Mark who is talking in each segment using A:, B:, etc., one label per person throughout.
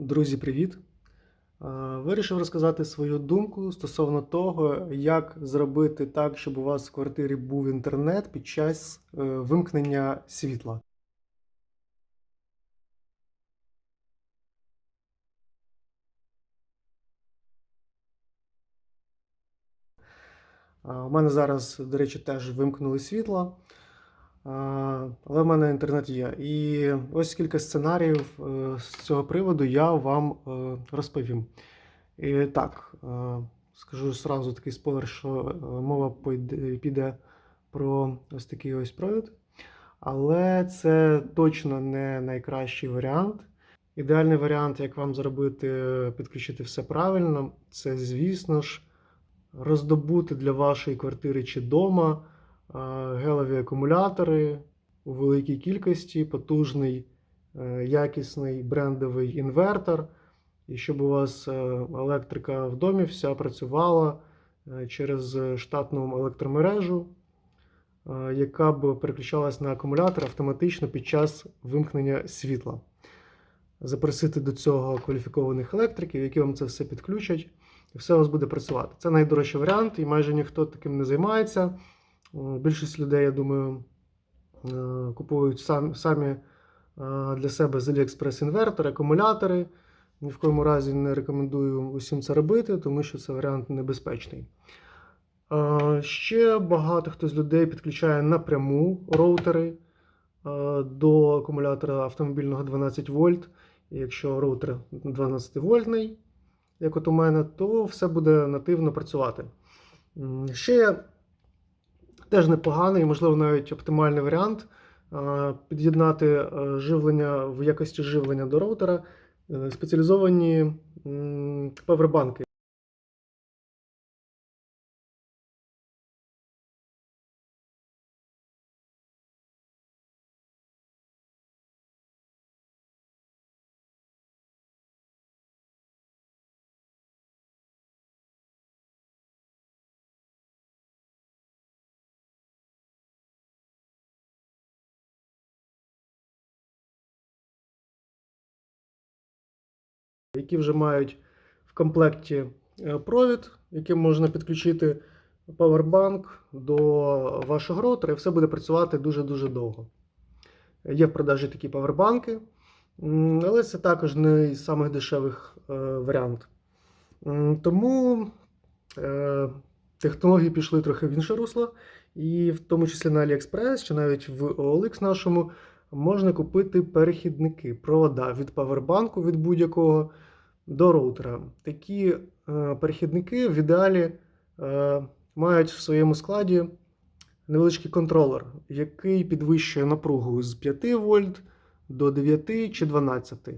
A: Друзі, привіт! Вирішив розказати свою думку стосовно того, як зробити так, щоб у вас в квартирі був інтернет під час е, вимкнення світла. У мене зараз, до речі, теж вимкнули світло, але в мене інтернет є. І ось кілька сценаріїв е, з цього приводу я вам е, розповім. І так, е, скажу зразу такий спойлер, що мова піде про ось такий ось провід. Але це точно не найкращий варіант. Ідеальний варіант, як вам зробити, підключити все правильно, це, звісно ж, роздобути для вашої квартири чи дома е, гелеві акумулятори у великій кількості, потужний, е, якісний брендовий інвертор, і щоб у вас е, електрика в домі вся працювала через штатну електромережу, яка б переключалась на акумулятор автоматично під час вимкнення світла. Запросити до цього кваліфікованих електриків, які вам це все підключать, і все у вас буде працювати. Це найдорожчий варіант, і майже ніхто таким не займається. Е, Більшість людей, я думаю, е, купують сам- самі е, для себе з AliExpress інвертори, акумулятори. Ні в коєму разі не рекомендую усім це робити, тому що це варіант небезпечний. Ще багато хто з людей підключає напряму роутери до акумулятора автомобільного 12 вольт. Якщо роутер 12 вольтний, як от у мене, то все буде нативно працювати. Ще теж непоганий, можливо, навіть оптимальний варіант під'єднати е, живлення в якості живлення до роутера е, спеціалізовані павербанки. Які вже мають в комплекті е, провід, яким можна підключити павербанк до вашого роутера, і все буде працювати дуже-дуже довго. Є в продажі такі павербанки, але це також не із самих дешевих е, варіант. Тому е, технології пішли трохи в інше русло, і в тому числі на AliExpress чи навіть в OLX нашому можна купити перехідники, провода від павербанку від будь-якого до роутера. Такі е, перехідники в ідеалі е, мають в своєму складі невеличкий контролер, який підвищує напругу з 5 вольт до 9 чи 12.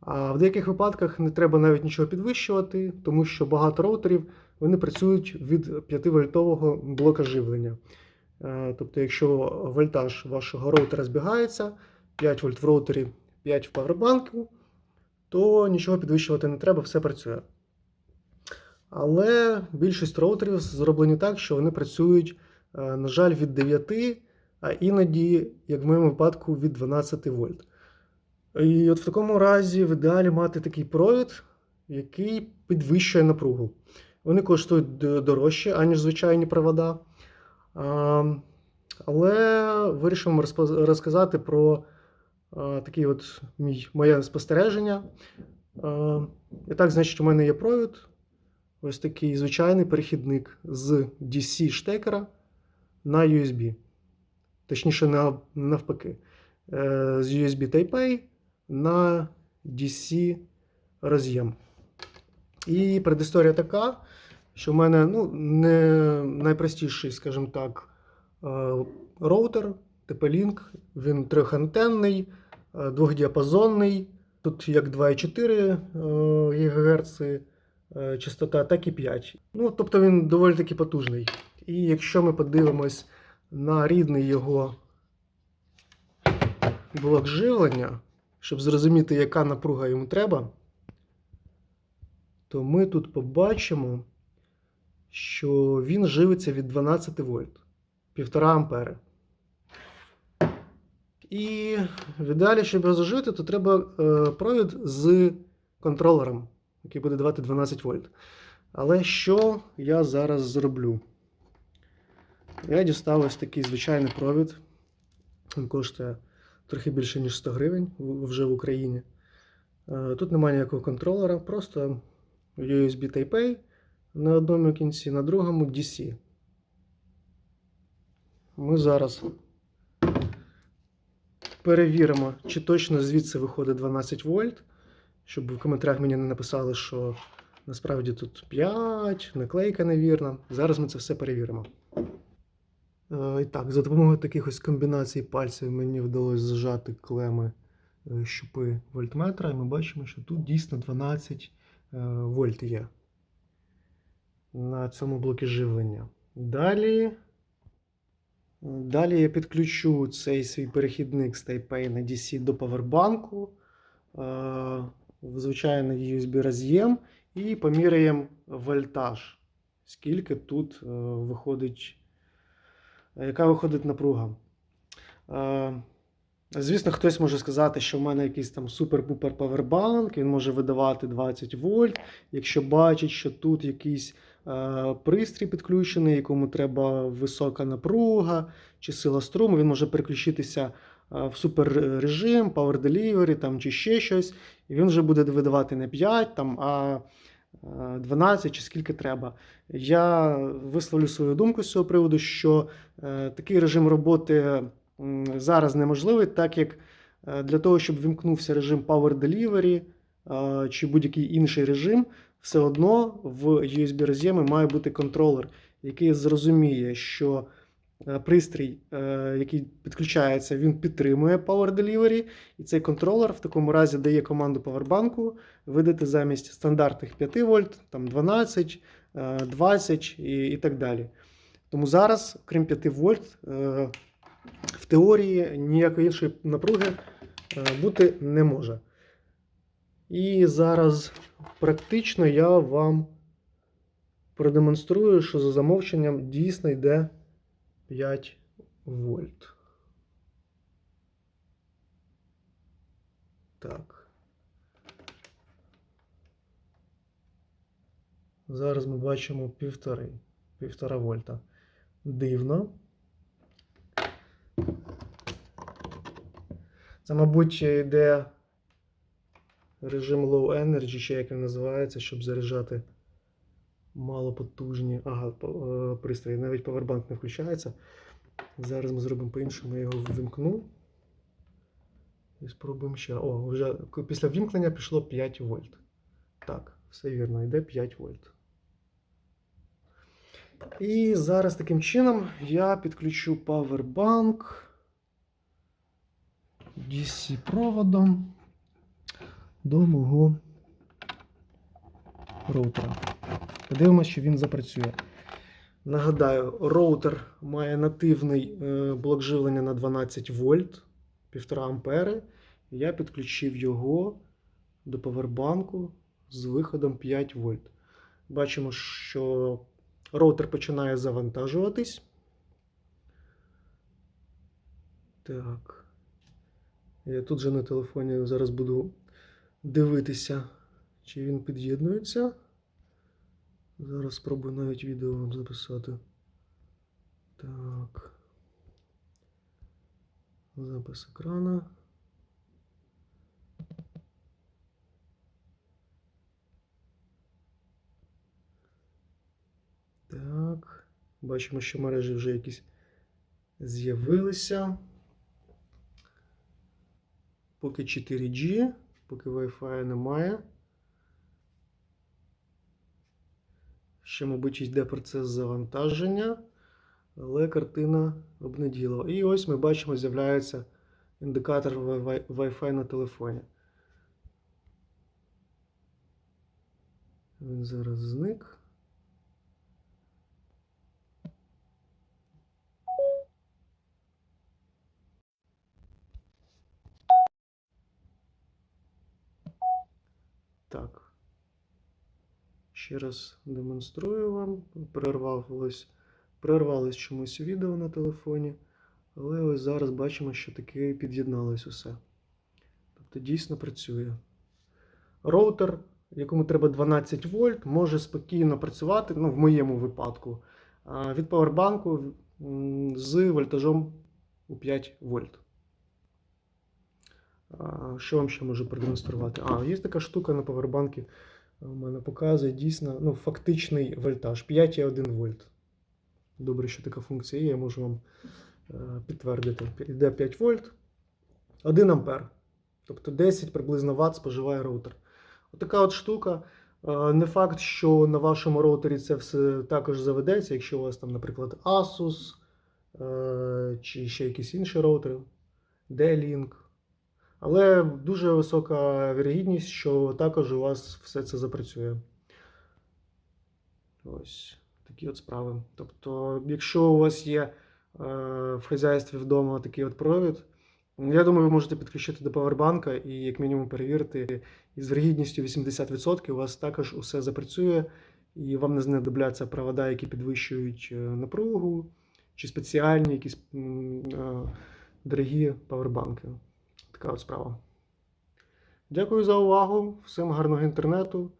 A: А в деяких випадках не треба навіть нічого підвищувати, тому що багато роутерів вони працюють від 5-вольтового блока живлення. Е, Тобто, якщо вольтаж вашого роутера збігається, 5 вольт в роутері, 5 в павербанку, то нічого підвищувати не треба, все працює. Але більшість роутерів зроблені так, що вони працюють, е, на жаль, від 9, а іноді, як в моєму випадку, від 12 вольт. І от в такому разі в ідеалі мати такий провід, який підвищує напругу. Вони коштують дорожче, аніж звичайні провода. А, Але розпоз- розказати про а, такий от мій, моє спостереження. І так, значить, у мене є провід. Ось такий звичайний перехідник з DC штекера на USB. Точніше, навпаки. Е, З USB Type-A на DC роз'єм. І предісторія така, що в мене ну, не найпростіший, скажімо так, е, роутер TP-Link. Він трьохантенний, е, двохдіапазонний. Тут як 2,4 е, ГГц частота, так і 5. Ну, тобто він доволі таки потужний. І якщо ми подивимось на рідний його блок живлення, щоб зрозуміти, яка напруга йому треба, то ми тут побачимо, що він живиться від 12 вольт, 1,5 ампери. І в ідеалі, щоб його зажити, то треба е, провід з контролером, який буде давати 12 вольт. Але що я зараз зроблю? Я дістав ось такий звичайний провід. Він коштує трохи більше, ніж 100 гривень вже в Україні. Е, Тут немає ніякого контролера, просто USB Type-A на одному кінці, на другому DC. Ми зараз перевіримо, чи точно звідси виходить 12 вольт, щоб в коментарях мені не написали, що насправді тут 5, наклейка невірна. Зараз ми це все перевіримо. Е, І так, за допомогою таких ось комбінацій пальців мені вдалося зажати клеми е, щупи вольтметра, і ми бачимо, що тут дійсно 12 е, вольт є на цьому блокі живлення. Далі. Далі я підключу цей свій перехідник з Type-A на DC до павербанку, е, звичайний USB роз'єм і поміряємо вольтаж. Скільки тут е, виходить, яка виходить напруга. Е, Звісно, хтось може сказати, що в мене якийсь там супер-пупер павербанк, він може видавати 20 вольт. Якщо бачить, що тут якийсь пристрій підключений, якому треба висока напруга чи сила струму, він може переключитися е, в супер режим, Power Delivery там, чи ще щось, і він вже буде видавати не 5, там, а е, 12 чи скільки треба. Я висловлю свою думку з цього приводу, що е, такий режим роботи зараз неможливий, так як е, для того, щоб вімкнувся режим Power Delivery е, чи будь-який інший режим, все одно в USB роз'ємі має бути контролер, який зрозуміє, що е, пристрій, е, який підключається, він підтримує Power Delivery, і цей контролер в такому разі дає команду павербанку видати замість стандартних 5 вольт, там 12, е, 20 і, і так далі. Тому зараз, крім 5 вольт, е, в теорії ніякої іншої напруги е, бути не може. І зараз практично я вам продемонструю, що за замовченням дійсно йде 5 вольт. Так. Зараз ми бачимо півтори, півтора вольта. Дивно. Це, мабуть, йде режим Low Energy, чи як він називається, щоб заряджати малопотужні. Ага, е, пристрої. Навіть павербанк не включається. Зараз ми зробимо по-іншому, я його ввімкну. І спробуємо ще. О, вже після вімкнення пішло 5 вольт. Так, все вірно, йде 5 вольт. І зараз таким чином я підключу павербанк DC проводом до мого роутера. Подивимося, чи він запрацює. Нагадаю, роутер має нативний е, блок живлення на 12 вольт, 1,5 ампери. Я підключив його до павербанку з виходом 5 вольт. Бачимо, що роутер починає завантажуватись. Так. Я тут же на телефоні зараз буду дивитися, чи він під'єднується. Зараз спробую навіть відео вам записати. Так. Запис екрана. Так. Бачимо, що мережі вже якісь з'явилися. Поки 4G, поки Wi-Fi немає. Ще, мабуть, йде процес завантаження, але картина обнаділа. І ось ми бачимо, з'являється індикатор Wi- Wi-Fi на телефоні. Він зараз зник. Так. Ще раз демонструю вам. Перервалось, перервалось чомусь відео на телефоні. Але ось зараз бачимо, що таки під'єдналось усе. Тобто дійсно працює. роутер, якому треба 12 вольт, може спокійно працювати, ну, в моєму випадку, від павербанку з вольтажом у 5 вольт. Що вам ще можу продемонструвати? А, є така штука на павербанкі. У мене показує дійсно ну, фактичний вольтаж 5,1 вольт. Добре, що така функція є, я можу вам е, підтвердити. Йде 5 вольт, 1 ампер. Тобто 10 приблизно Вт споживає роутер. Отака от штука. Е, Не факт, що на вашому роутері це все також заведеться, якщо у вас там, наприклад, Asus е, чи ще якісь інші роутери, D-Link. Але дуже висока вірогідність, що також у вас все це запрацює. Ось такі от справи. Тобто, якщо у вас є е, в хазяйстві вдома такий от провід, я думаю, ви можете підключити до павербанка і як мінімум перевірити, і з вірогідністю 80% у вас також усе запрацює, і вам не знадобляться провода, які підвищують е, напругу, чи спеціальні якісь е, дорогі павербанки. Така от справа. Дякую за увагу. Всім гарного інтернету.